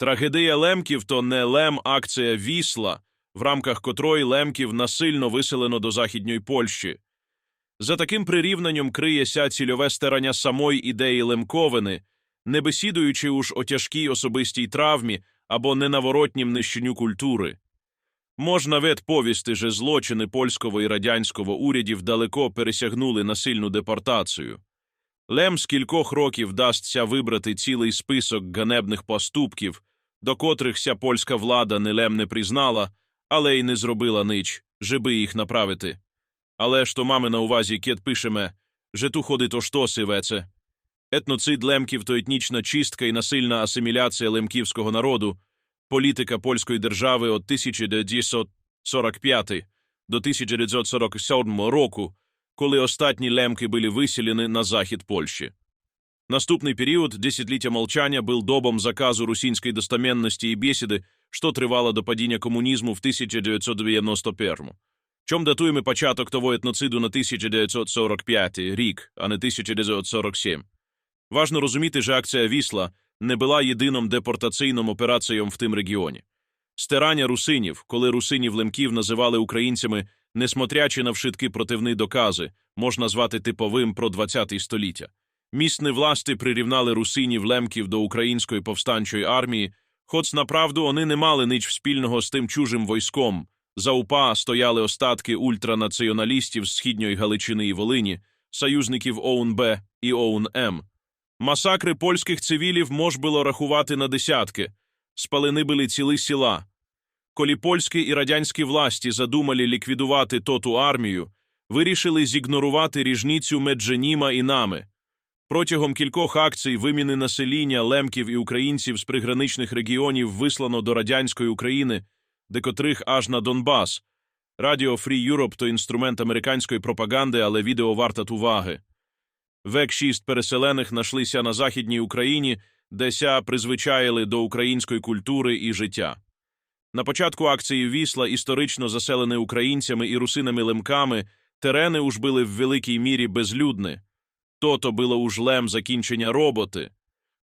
Трагедія лемків то не лем акція Вісла, в рамках котрої лемків насильно виселено до Західньої Польщі. За таким прирівнянням криється цільове старання самої ідеї лемковини, не бесідуючи уж о тяжкій особистій травмі або ненаворотнім нищенню культури. Можна вет повісти, що злочини польського і радянського урядів далеко пересягнули насильну депортацію. Лем з кількох років вдасться вибрати цілий список ганебних поступків, до котрих ся польська влада не лем не признала, але й не зробила нич, жеби їх направити. Але ж то мами на увазі кет пишеме, же ту ходить о що сивеце. Етноцид лемків то етнічна чистка і насильна асиміляція лемківського народу, політика польської держави від 1945 до 1947 року, коли остатні лемки були виселені на захід Польщі. Наступний період, десятиліття молчання, був добом заказу русинської достаменності і бесіди, що тривало до падіння комунізму в 1991 Чом датуємо початок того етноциду на 1945 рік, а не 1947. Важно розуміти, що акція Вісла не була єдиним депортаційним операцією в тим регіоні. Стирання русинів, коли русинів лемків називали українцями, несмотрячи на вшитки противні докази, можна звати типовим про ХХ століття. Місні власти прирівнали русинів лемків до української повстанчої армії, хоч направду вони не мали нич спільного з тим чужим войском. За УПА стояли остатки ультранаціоналістів з Східньої Галичини і Волині, союзників ОУН-Б і ОУН-М. Масакри польських цивілів мож було рахувати на десятки, спалені були цілі села. Коли польські і радянські власті задумали ліквідувати тоту армію, вирішили зігнорувати ріжницю Медженіма і нами. Протягом кількох акцій виміни насеління лемків і українців з приграничних регіонів вислано до радянської України, де котрих аж на Донбас. Радіо Free Europe – то інструмент американської пропаганди, але відео варта уваги. Век шість переселених нашлися на Західній Україні, де ся призвичаїли до української культури і життя. На початку акції Вісла, історично заселені українцями і русинами-лемками, терени уж були в великій мірі безлюдні. То-то було уж лем закінчення роботи.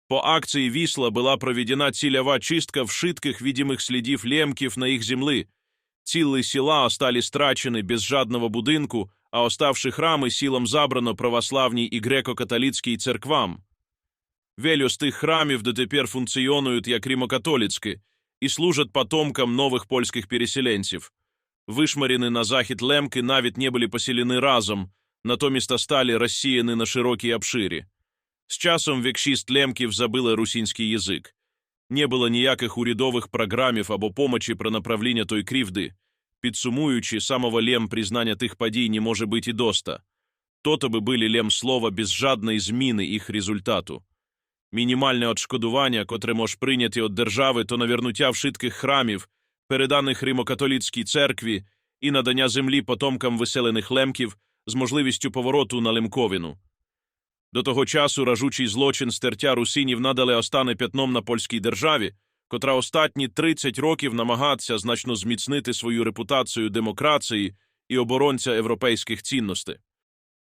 По акції Вісла була проведена цільова чистка вшитких відімих слідів лемків на їх землі. Цілі села остали страчені без жадного будинку, а оставши храми сілом забрано православній і греко-католицькій церквам. Велю з тих храмів дотепер функціонують як римокатолицькі і служать потомкам нових польських переселенців. Вишмарені на захід лемки навіть не були поселені разом, натомість стали розсіяні на широкій обширі. З часом векшіст лемків забили русинський язик. Не було ніяких урядових програмів або помочі про направління той крівди. Підсумуючи, самого лем признання тих подій не може бути і доста. То-то би були лем слова без жадної зміни їх результату. Мінімальне odшкодування, котре може прийняти від держави, то навернуття вшитких храмів, переданих римокатолицькій церкві, і надання землі потомкам виселених лемків з можливістю повороту на лемковину. До того часу ражучий злочин стертя русинів надали остане п'ятном на польській державі, котра останні 30 років намагається значно зміцнити свою репутацію демокрації і оборонця європейських цінностей.